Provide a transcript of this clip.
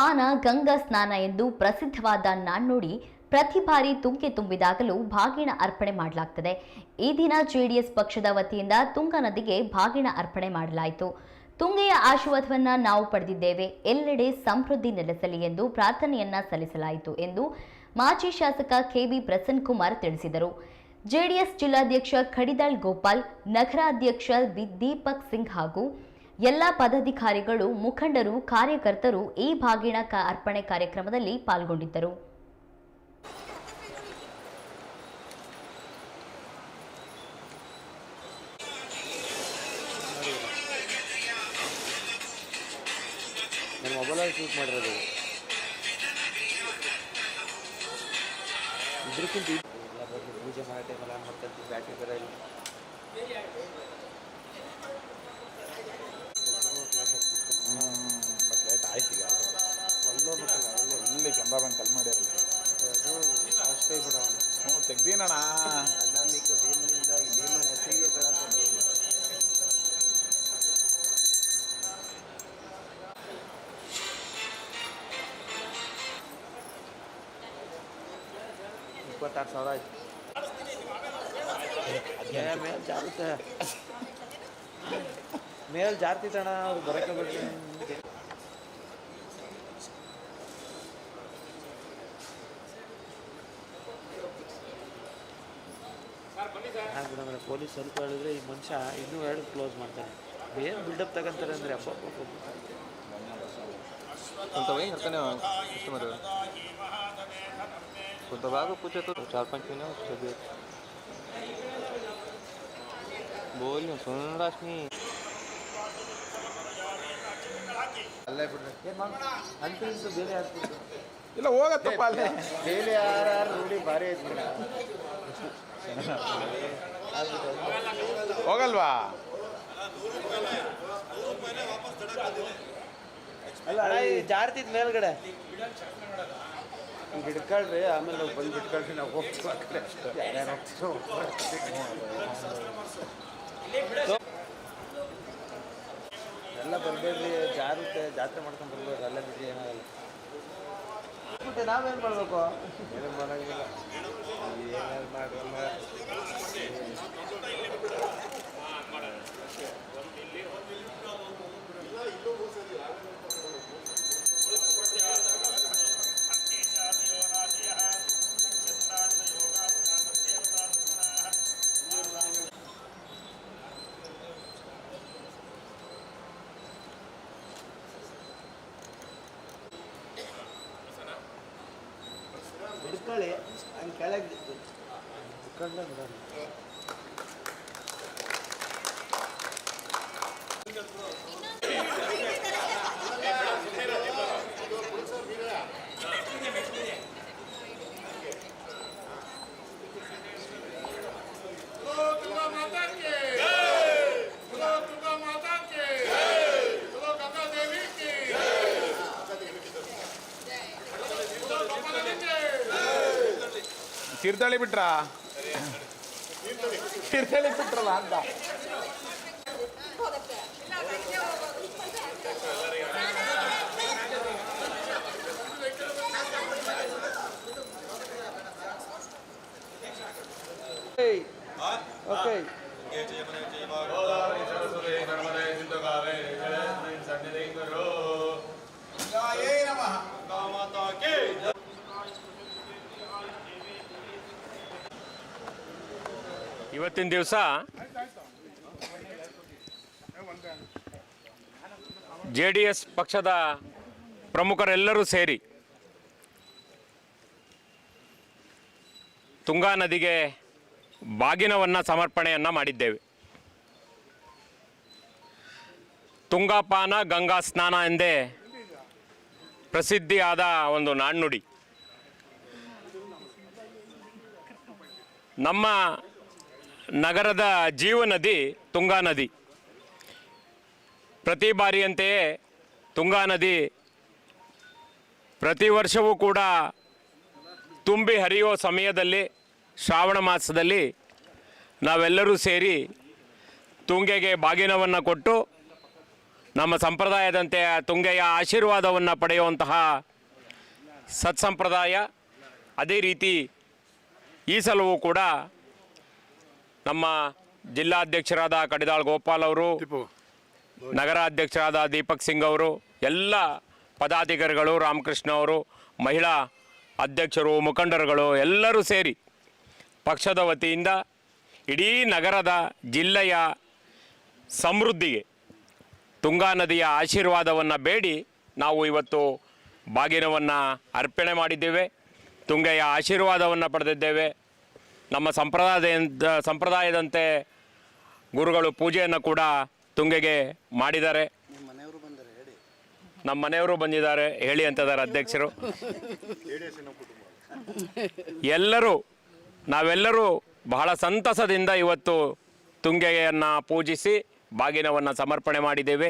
ಪಾನ, ಗಂಗಾ ಸ್ನಾನ ಎಂದು ಪ್ರಸಿದ್ಧವಾದ ನಾಣ್ಣುಡಿ ಪ್ರತಿ ಬಾರಿ ತುಂಗೆ ತುಂಬಿದಾಗಲೂ ಬಾಗಿಣ ಅರ್ಪಣೆ ಮಾಡಲಾಗ್ತದೆ. ಈ ದಿನ ಜೆಡಿಎಸ್ ಪಕ್ಷದ ವತಿಯಿಂದ ತುಂಗಾ ನದಿಗೆ ಬಾಗಿಣ ಅರ್ಪಣೆ ಮಾಡಲಾಯಿತು. ತುಂಗೆಯ ಆಶೀರ್ವಾದವನ್ನ ನಾವು ಪಡೆದಿದ್ದೇವೆ. ಎಲ್ಲೆಡೆ ಸಮೃದ್ಧಿ ನೆಲೆಸಲಿ ಎಂದು ಪ್ರಾರ್ಥನೆಯನ್ನ ಸಲ್ಲಿಸಲಾಯಿತು ಎಂದು ಮಾಜಿ ಶಾಸಕ ಕೆಬಿ ಪ್ರಸನ್ನ ಕುಮಾರ್ ತಿಳಿಸಿದರು. ಜೆಡಿಎಸ್ ಜಿಲ್ಲಾಧ್ಯಕ್ಷ ಖಡಿದಾಳ್ ಗೋಪಾಲ್, ನಗರಾಧ್ಯಕ್ಷ ವಿ- ದೀಪಕ್ ಸಿಂಗ್ ಹಾಗೂ ಎಲ್ಲ ಪದಾಧಿಕಾರಿಗಳು ಮುಖಂಡರು ಕಾರ್ಯಕರ್ತರು ಈ ಭಾಗಿನ ಕ- ಅರ್ಪಣೆ ಕಾರ್ಯಕ್ರಮದಲ್ಲಿ ಪಾಲ್ಗೊಂಡಿದ್ದರು. ಪೂಜೆ ಮಾಡೋ ಟೈಮಲ್ಲ ಇಪ್ಪತ್ತಾರು ಸಾವಿರ ಆಯ್ತು. ಮೇಲೆ ಜಾರುತ್ತೆ ಮೇಲೆ ಜಾಸ್ತಿ ತಣ ಅವ್ರು ಬರೋಕ್ಕೆ ಬಿಟ್ಟು ಹಾಗೆ ಪೊಲೀಸ್ ಸ್ವಲ್ಪ ಹೇಳಿದ್ರೆ ಈ ಮನುಷ್ಯ ಇನ್ನೂ ಎರಡು ಕ್ಲೋಸ್ ಮಾಡ್ತಾನೆ. ಏನು ಬಿಲ್ಡಪ್ ತಗೊಂತಾರೆ ಅಂದರೆ ಅಪ್ಪ ಅಂತ ಕರ್ತಾನೆ ಕಸ್ಟಮರ್ नाही कस्टमर कोणता बाग पूछे तो चार पाँच महीने उसके भी बोल ना सुन राशनी ಅಲ್ಲೇ ಬಿಡ್ರಿ ಅಂತಿಂತು ಬೇರೆ ಆಗ್ತಿತ್ತು ಇಲ್ಲ ಹೋಗತ್ತಪ್ಪ ಅಲ್ಲೇ ಬೇರೆ ಯಾರು ರೂಢಿ ಭಾರಿ ಐತಿ ಹೋಗಲ್ವಾ ಅಲ್ಲ ಜಾರ್ತಿದ್ ಮೇಲ್ಗಡೆ ಹಿಂಗೆ ಹಿಡ್ಕೊಳ್ರಿ ಆಮೇಲೆ ನಾವು ಬಂದು ಬಿಟ್ಕೊಳ್ರಿ ನಾವು ಹೋಗ್ತೀವಿ ಆ ಕಡೆ. ಯಾರ್ಯಾರು ಹೋಗ್ತೀರೋ ಎಲ್ಲ ಬರಬೇಡ್ರಿ ಜಾರುತ್ತೆ ಜಾತ್ರೆ ಮಾಡ್ಕೊಂಡು ಬರ್ಬೇಡ್ರಿ ಅಲ್ಲೇ ಬಿಡ್ರಿ ಏನಾಗಲ್ಲ ಮತ್ತೆ ನಾವೇನು ಮಾಡಬೇಕು? ಏನು ಮಾಡೋಂಗಿಲ್ಲ. ಏನಾದ್ರು ಮಾಡಲ್ಲ ಹಿಡ್ಕೊಳ್ಳಿ ಹಂಗೆ ಕೆಳಗಿತ್ತು ಹಿಡ್ಕೊಂಡ್ರೆ ತೀರ್ಥಹಳ್ಳಿ ಬಿಟ್ರಾ? ತೀರ್ಥಹಳ್ಳಿ ಬಿಟ್ರಲ್ಲ ಅಂತ. ಓಕೆ ಇವತ್ತಿನ ದಿವಸ ಜೆ ಡಿ ಎಸ್ ಪಕ್ಷದ ಪ್ರಮುಖರೆಲ್ಲರೂ ಸೇರಿ ತುಂಗಾ ನದಿಗೆ ಬಾಗಿನವನ್ನು ಸಮರ್ಪಣೆಯನ್ನು ಮಾಡಿದ್ದೇವೆ. ತುಂಗಾಪಾನ, ಗಂಗಾ ಸ್ನಾನ ಎಂದೇ ಪ್ರಸಿದ್ಧಿಯಾದ ಒಂದು ನಾಣ್ಣುಡಿ. ನಮ್ಮ ನಗರದ ಜೀವ ನದಿ, ತುಂಗಾ ನದಿ. ಪ್ರತಿ ಬಾರಿಯಂತೆಯೇ ತುಂಗಾ ನದಿ ಪ್ರತಿ ವರ್ಷವೂ ಕೂಡ ತುಂಬಿ ಹರಿಯುವ ಸಮಯದಲ್ಲಿ, ಶ್ರಾವಣ ಮಾಸದಲ್ಲಿ ನಾವೆಲ್ಲರೂ ಸೇರಿ ತುಂಗೆಗೆ ಬಾಗಿನವನ್ನು ಕೊಟ್ಟು, ನಮ್ಮ ಸಂಪ್ರದಾಯದಂತೆ ತುಂಗೆಯ ಆಶೀರ್ವಾದವನ್ನು ಪಡೆಯುವಂತಹ ಸತ್ಸಂಪ್ರದಾಯ, ಅದೇ ರೀತಿ ಈ ಸಲವೂ ಕೂಡ ನಮ್ಮ ಜಿಲ್ಲಾಧ್ಯಕ್ಷರಾದ ಕಡಿದಾಳ್ ಗೋಪಾಲ್ ಅವರು ನಗರಾಧ್ಯಕ್ಷರಾದ ದೀಪಕ್ ಸಿಂಗ್ ಅವರು ಎಲ್ಲ ಪದಾಧಿಕಾರಿಗಳು ರಾಮಕೃಷ್ಣ ಅವರು ಮಹಿಳಾ ಅಧ್ಯಕ್ಷರು ಮುಖಂಡರುಗಳು ಎಲ್ಲರೂ ಸೇರಿ ಪಕ್ಷದ ವತಿಯಿಂದ ಇಡೀ ನಗರದ ಜಿಲ್ಲೆಯ ಸಮೃದ್ಧಿಗೆ ತುಂಗಾ ನದಿಯ ಆಶೀರ್ವಾದವನ್ನು ಬೇಡಿ ನಾವು ಇವತ್ತು ಬಾಗಿನವನ್ನು ಅರ್ಪಣೆ ಮಾಡಿದ್ದೇವೆ ತುಂಗೆಯ ಆಶೀರ್ವಾದವನ್ನು ಪಡೆದಿದ್ದೇವೆ. ನಮ್ಮ ಸಂಪ್ರದಾಯದ ಸಂಪ್ರದಾಯದಂತೆ ಗುರುಗಳು ಪೂಜೆಯನ್ನು ಕೂಡ ತುಂಗೆಗೆ ಮಾಡಿದ್ದಾರೆ. ನಮ್ಮ ಮನೆಯವರು ಬಂದಿದ್ದಾರೆ, ಹೇಳಿ ಅಂತಿದ್ದಾರೆ ಅಧ್ಯಕ್ಷರು. ಎಲ್ಲರೂ, ನಾವೆಲ್ಲರೂ ಬಹಳ ಸಂತಸದಿಂದ ಇವತ್ತು ತುಂಗೆಯನ್ನು ಪೂಜಿಸಿ, ಬಾಗಿನವನ್ನು ಸಮರ್ಪಣೆ ಮಾಡಿದ್ದೇವೆ.